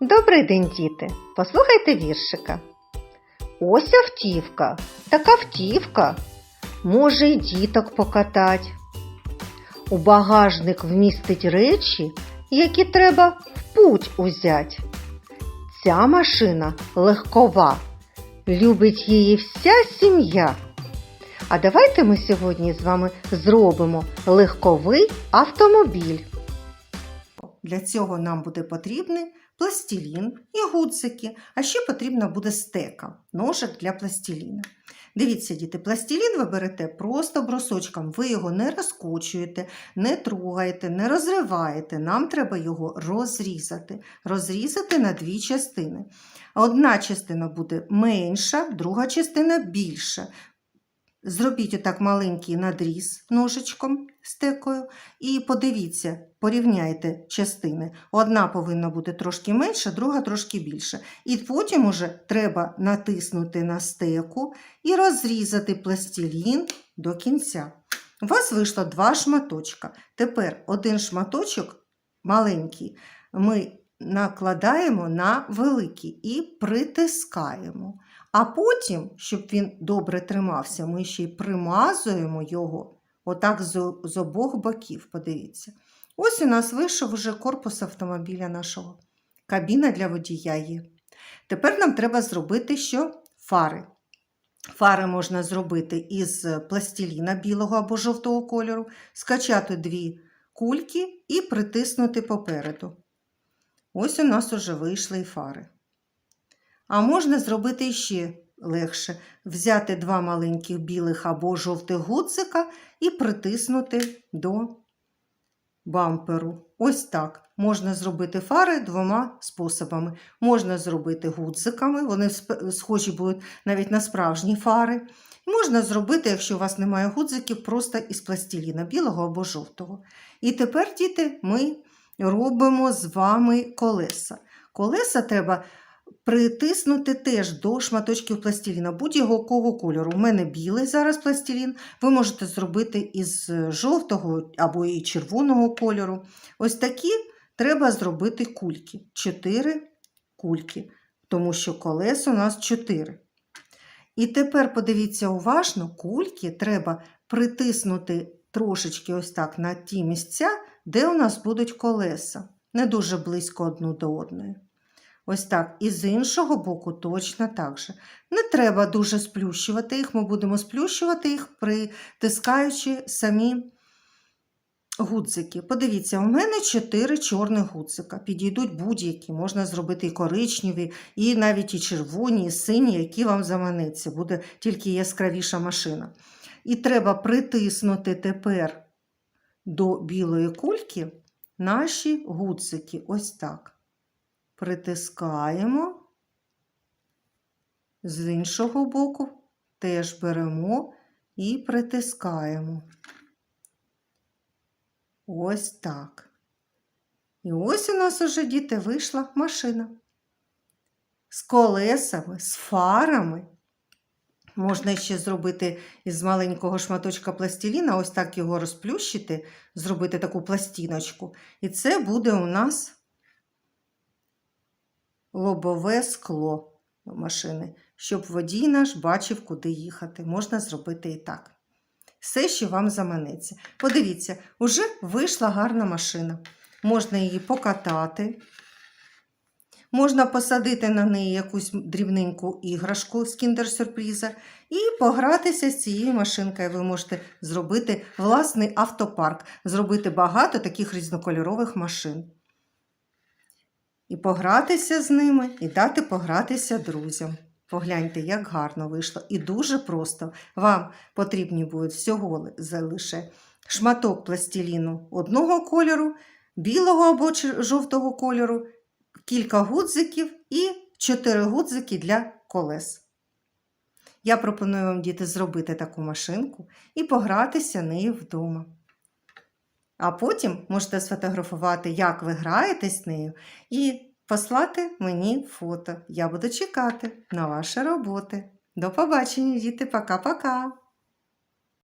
Добрий день, діти! Послухайте віршика. Ось автівка, така автівка, може й діток покатать. У багажник вмістить речі, які треба в путь узять. Ця машина легкова, любить її вся сім'я. А давайте ми сьогодні з вами зробимо легковий автомобіль. Для цього нам буде потрібний пластилін і гудзики, а ще потрібна буде стека, ножик для пластиліна. Дивіться, діти, пластилін ви берете просто брусочком, ви його не розкочуєте, не трогаєте, не розриваєте. Нам треба його розрізати. Розрізати на дві частини. Одна частина буде менша, друга частина більша. Зробіть отак маленький надріз ножичком стекою і подивіться, порівняйте частини. Одна повинна бути трошки менша, друга трошки більша. І потім уже треба натиснути на стеку і розрізати пластилін до кінця. У вас вийшло два шматочка. Тепер один шматочок маленький ми накладаємо на великий і притискаємо. А потім, щоб він добре тримався, ми ще й примазуємо його отак з, обох боків. Подивіться. Ось у нас вийшов вже корпус автомобіля нашого. Кабіна для водія є. Тепер нам треба зробити що? Фари. Фари можна зробити із пластиліна білого або жовтого кольору, скачати дві кульки і притиснути попереду. Ось у нас уже вийшли фари. А можна зробити ще легше: взяти два маленьких білих або жовтих гудзика і притиснути до бамперу. Ось так. Можна зробити фари двома способами. Можна зробити гудзиками, вони схожі будуть навіть на справжні фари. Можна зробити, якщо у вас немає гудзиків, просто із пластиліна білого або жовтого. І тепер, діти, ми робимо з вами колеса. Колеса треба притиснути теж до шматочків пластиліна будь-якого кольору. У мене білий зараз пластилін. Ви можете зробити із жовтого або і червоного кольору. Ось такі треба зробити кульки. Чотири кульки, тому що колес у нас чотири. І тепер подивіться уважно, кульки треба притиснути трошечки ось так на ті місця, де у нас будуть колеса. Не дуже близько одну до одної. Ось так. І з іншого боку точно так же. Не треба дуже сплющувати їх, ми будемо сплющувати їх, притискаючи самі гудзики. Подивіться, у мене 4 чорних гудзика. Підійдуть будь-які. Можна зробити і коричневі, і навіть і червоні, і сині, які вам заманеться. Буде тільки яскравіша машина. І треба притиснути тепер до білої кульки наші гудзики. Ось так притискаємо, з іншого боку теж беремо і притискаємо. Ось так. І ось у нас уже, діти, вийшла машина. З колесами, з фарами. Можна ще зробити із маленького шматочка пластиліна, ось так його розплющити, зробити таку пластиночку. І це буде у нас лобове скло машини, щоб водій наш бачив, куди їхати. Можна зробити і так. Все, що вам заманеться. Подивіться, уже вийшла гарна машина. Можна її покатати. Можна посадити на неї якусь дрібненьку іграшку з кіндер-сюрприза і погратися з цією машинкою. Ви можете зробити власний автопарк, зробити багато таких різнокольорових машин і погратися з ними, і дати погратися друзям. Погляньте, як гарно вийшло. І дуже просто. Вам потрібні будуть всього лише шматок пластиліну одного кольору, білого або жовтого кольору, кілька гудзиків і чотири гудзики для колес. Я пропоную вам, діти, зробити таку машинку і погратися нею вдома. А потім можете сфотографувати, як ви граєтесь з нею, і послати мені фото. Я буду чекати на ваші роботи. До побачення, діти, пока-пока!